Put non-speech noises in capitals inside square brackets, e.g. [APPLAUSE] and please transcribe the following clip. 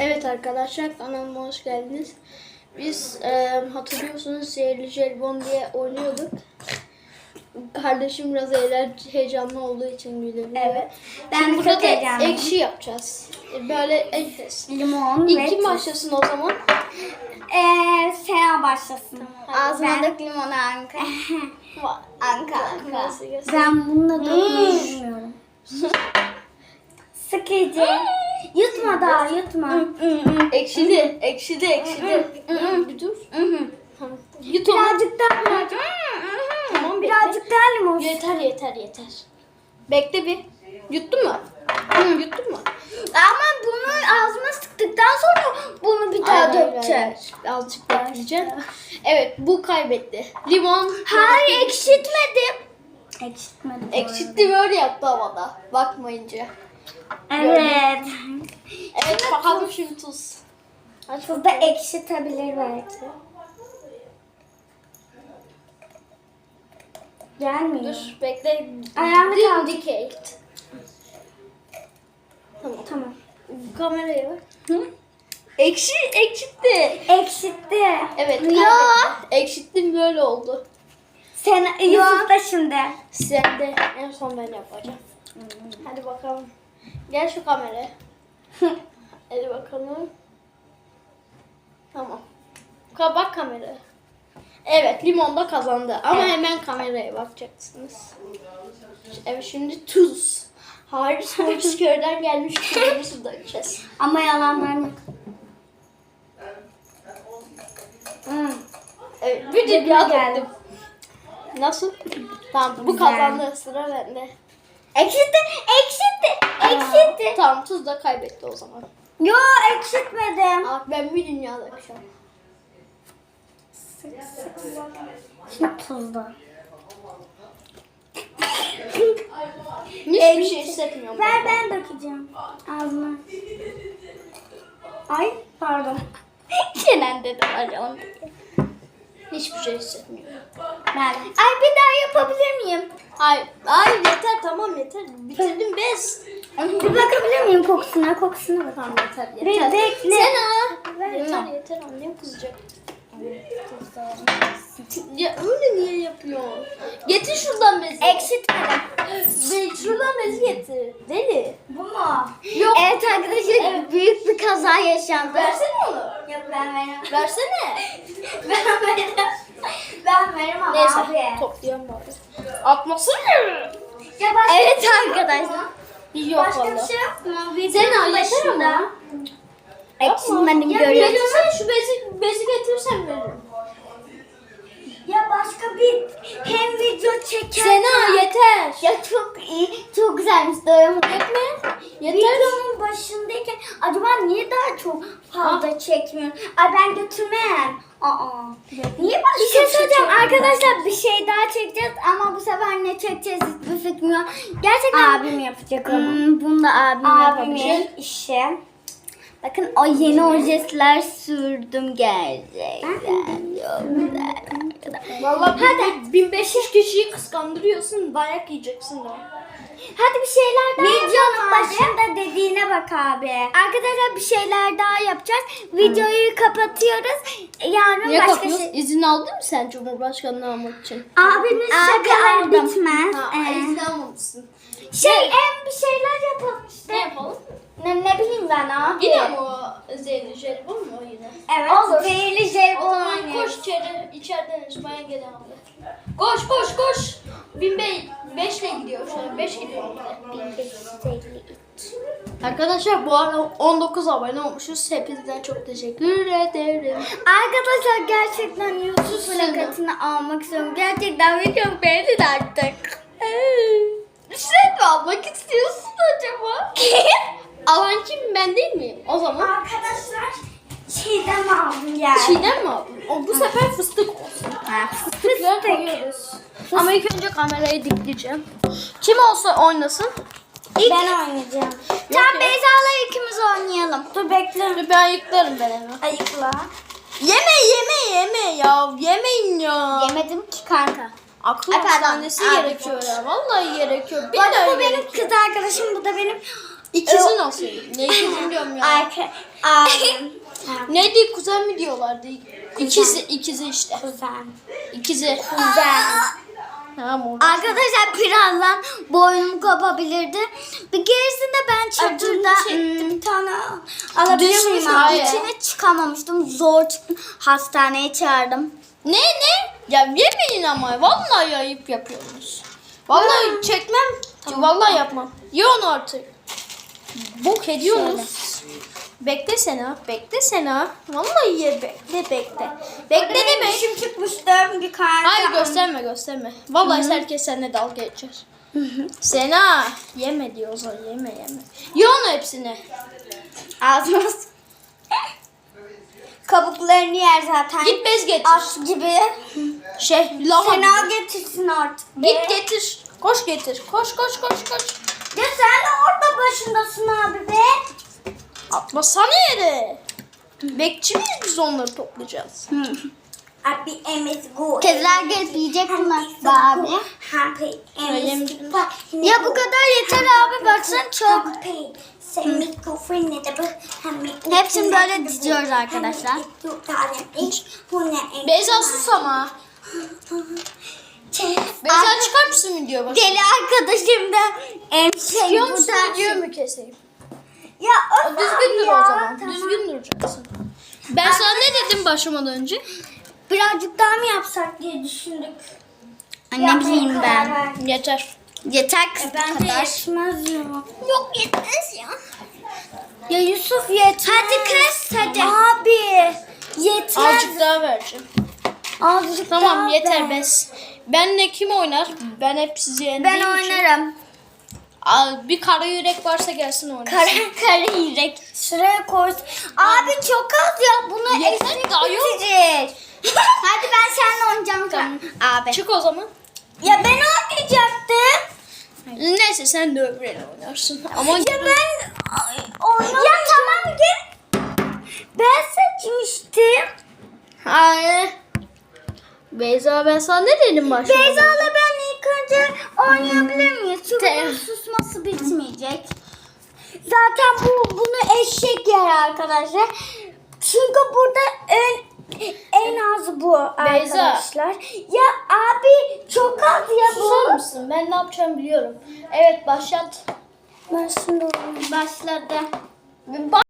Evet arkadaşlar kanalıma hoş geldiniz. Biz e, hatırlıyorsunuz sihirli jelibon diye oynuyorduk. Kardeşim biraz eğlen- heyecanlı olduğu için gülebiliyor. Evet. Ben Şimdi burada çok da heyecanlıyım. ekşi yapacağız. E, Böyle enfes. Limon İlk ve kim tuz. başlasın o zaman? Ee, Sena başlasın. dök limonu Anka. [LAUGHS] Anka, Anka. Ben bununla dökmeyi bilmiyorum. Sıkıcı. Yutma daha yutma. Ekşili, ekşili, ekşili. Bir dur. Yut onu. birazcık daha birazcık. Tamam, birazcık daha limon. Yeter yeter yeter. Bekle bir. Yuttun mu? Hı, yuttun mu? Ama bunu ağzıma sıktıktan sonra bunu bir daha dökeceğim. hayır. Azıcık bekleyeceğim. Evet bu kaybetti. Limon. Hayır ekşitmedim. Ekşitmedim. Ekşitti böyle yaptı havada. Bakmayınca. Evet. Evet bakalım şimdi tuz. Tuz da ekşitebilir belki. Gelmiyor. Dur bekle. Ayağını kaldır. Dictate. Tamam. Tamam. Kameraya bak. Ekşi, ekşitti. Ekşitti. Evet. Kaybetti. Ekşittim böyle oldu. Sen Yusuf da şimdi. Sen de en son ben yapacağım. Hadi bakalım. Gel şu kameraya. [LAUGHS] Hadi bakalım. Tamam. Ka- Bak kameraya. Evet limon da kazandı. Ama Evet. hemen kameraya bakacaksınız. Evet şimdi tuz. Haris Morris köyden gelmiş [LAUGHS] tuzumuzu dökeceğiz. Ama yalanlar yok. Hmm. Evet bir de döktüm. Nasıl? Tamam bu kazandı sıra bende. Ekşitti, ekşitti, ekşitti. Tamam tuz da kaybetti o zaman. Yo ekşitmedim. Aa, ben bir dünya dökeceğim. Şimdi tuzlu. Hiçbir şey hissetmiyorum. Ver ben dökeceğim. Ağzına. Ay pardon. [LAUGHS] Kenan dedi öyle onu. Hiçbir şey hissetmiyorum. Ben. Ay bir daha yapabilir miyim? Ay, ay yeter tamam yeter. Bitirdim bez. Bir bakabilir miyim kokusuna? Kokusuna bak. Tamam yeter yeter. bekle. Sena. Ver. Yeter yeter annem kızacak. Ya öyle niye yapıyorsun? Getir şuradan bezi. Ekşitmedim. Be, şuradan bezi getir. Deli. Bu mu? Yok. Evet arkadaşlar büyük bir kaza yaşandı. Versene onu. Yok ben veremem. Versene. [LAUGHS] Ben veremem. Ben veremem Neyse abi. toplayalım bari. Atmasın mı? Ya başka evet arkadaşlar. Yok Başka valla. bir şey yok mu? Videonun yeter başında. ama. Ekşitmedim Ya görüyorsun. getirsene şu bezi, bezi getirsen veririm. Ya başka bir hem video çeker. Sena yeter. Ya çok iyi, çok güzelmiş doyamadım. Yetme. Yeter. Videonun başındayken acaba niye daha çok fazla çekmiyorum? Ay ben götürmem. Aa. Niye başka bir şey söyleyeceğim arkadaşlar bir şey daha çekeceğiz ama bu sefer ne çekeceğiz hiçbir fikrim yok. Gerçekten abim yapacak onu. bunu da abim yapabilir. işi. Bakın o yeni ojesler sürdüm gerçekten. Çok güzel. Valla hadi 1500 kişiyi kıskandırıyorsun. Dayak yiyeceksin daha. Hadi bir şeyler daha Videonun başında dediğine bak abi. Arkadaşlar bir şeyler daha yapacağız. Videoyu kapatıyoruz. Yarın Niye başka kapıyorsun? şey... İzin aldın mı sen Cumhurbaşkanlığı almak için? Abinin şakalar bitmez. Ha, Ee, izin almamışsın. şey en bir şeyler yapalım işte. Ne yapalım? Ne, ne bileyim ben abi. Yine mi o zehirli jelibon mu o yine? Evet. Olur. Zehirli O jelibon oynuyoruz. koş içeri, içeriden İsmail gelen aldı. Koş koş koş. Bin bey, beşle gidiyor şu an, beş gidiyor. Arkadaşlar bu arada 19 abone olmuşuz. Hepinizden çok teşekkür ederim. Arkadaşlar gerçekten Yusuf plakatını almak istiyorum. Gerçekten video beğenin artık. Sen mi almak istiyorsun acaba? Alan kim ben değil miyim? O zaman Arkadaşlar Çiğdem aldım yani. Çiğdem mi aldın? O bu sefer fıstık olsun. Fıstıkları koyuyoruz. Ama ilk önce kamerayı dikleyeceğim. Kim olsa oynasın. Ben oynayacağım. Tam ya. Beyza'la ikimiz oynayalım. Dur bekle. Dur ben ayıklarım ben hemen. Ayıkla. Yeme yeme yeme ya. Yemeyin ya. Yemedim ki kanka. Pardon. hastanesi gerekiyor ya. Vallahi gerekiyor. Arada Billahi bu benim kız arkadaşım, bu da benim İkizi nasıl? Ne ikizi diyorum ya. Arka. [LAUGHS] Neydi kuzen mi diyorlardı? İkizi, ikizi işte. Kuzen. İkizi. Kuzen. Tamam. Arkadaşlar birazdan boynum kopabilirdi. Bir gerisinde ben çadırda çektim. hmm, bir tane alabilir miyim? Düşmüş, abi? hayır. İçine çıkamamıştım. Zor çıktım. Hastaneye çağırdım. Ne ne? Ya yemeyin ama. Vallahi ayıp yapıyorsunuz. Vallahi çekmem. Vallahi yapmam. Ye onu artık. Bok ediyorsunuz. Bekle Sena. Bekle Sena. Vallahi ye bekle bekle. Bekle demek. Dişim çıkmıştı bir karnı. Hayır gösterme gösterme. Vallahi herkes seninle dalga geçer. Sena yeme diyor o zaman yeme yeme. Ye onu hepsini. Ağzıma s- Kabuklarını yer zaten. Git bez getir. At gibi. Şey lava. Sena gibi. getirsin artık. Git getir. Koş getir. Koş koş koş koş. Ya sen de orada başındasın abi be. Atma sana yere. Bekçi miyiz biz onları toplayacağız? Happy Emmy's good. Kızlar gelip yiyecek bunlar abi. Happy Emmy's Ya bu kadar yeter abi baksana çok. Hepsini böyle diziyoruz arkadaşlar. Beyza sus ama. Beyza çıkar mısın video başına? Deli arkadaşım da em şey Çıkıyor musun video mu keseyim? Ya O düzgün dur ya, o zaman. tamam. Düzgün duracaksın. Ben sana ne dedim başlamadan önce? Birazcık daha mı yapsak diye düşündük. Ne bileyim ben. Yeter. Yeter kız bence kadar. yetmez ya. Yok yetmez ya. Ya Yusuf yeter. Hadi kız hadi. Abi yetmez. Azıcık daha vereceğim. Azıcık Tamam daha yeter ver. bes. Benle kim oynar? Ben hep sizi yendiğim Ben için. oynarım. Al, Bir kara yürek varsa gelsin oynasın. Kara kara yürek. Şuraya koy. Abi çok az ya. Bunu Yeter, eksik daha yok. bitecek. [LAUGHS] Hadi ben seninle oynayacağım. Abi. Çık o zaman. Ya ben oynayacaktım. Neyse sen de öbürüyle oynarsın. Ama Ya ben oynamayacağım. Ya tamam gel. Ben seçmiştim. Hayır. Beyza ben sana ne dedim başlamadan? Beyza'la ben ilk önce oynayabilir miyiz? Çünkü bunun susması bitmeyecek. Zaten bu bunu eşek yer arkadaşlar. Çünkü burada en en az bu Beyza. arkadaşlar. Ya abi çok az ya Susar bu. mısın? Ben ne yapacağımı biliyorum. Evet başlat. Ben şimdi başladı. Ba-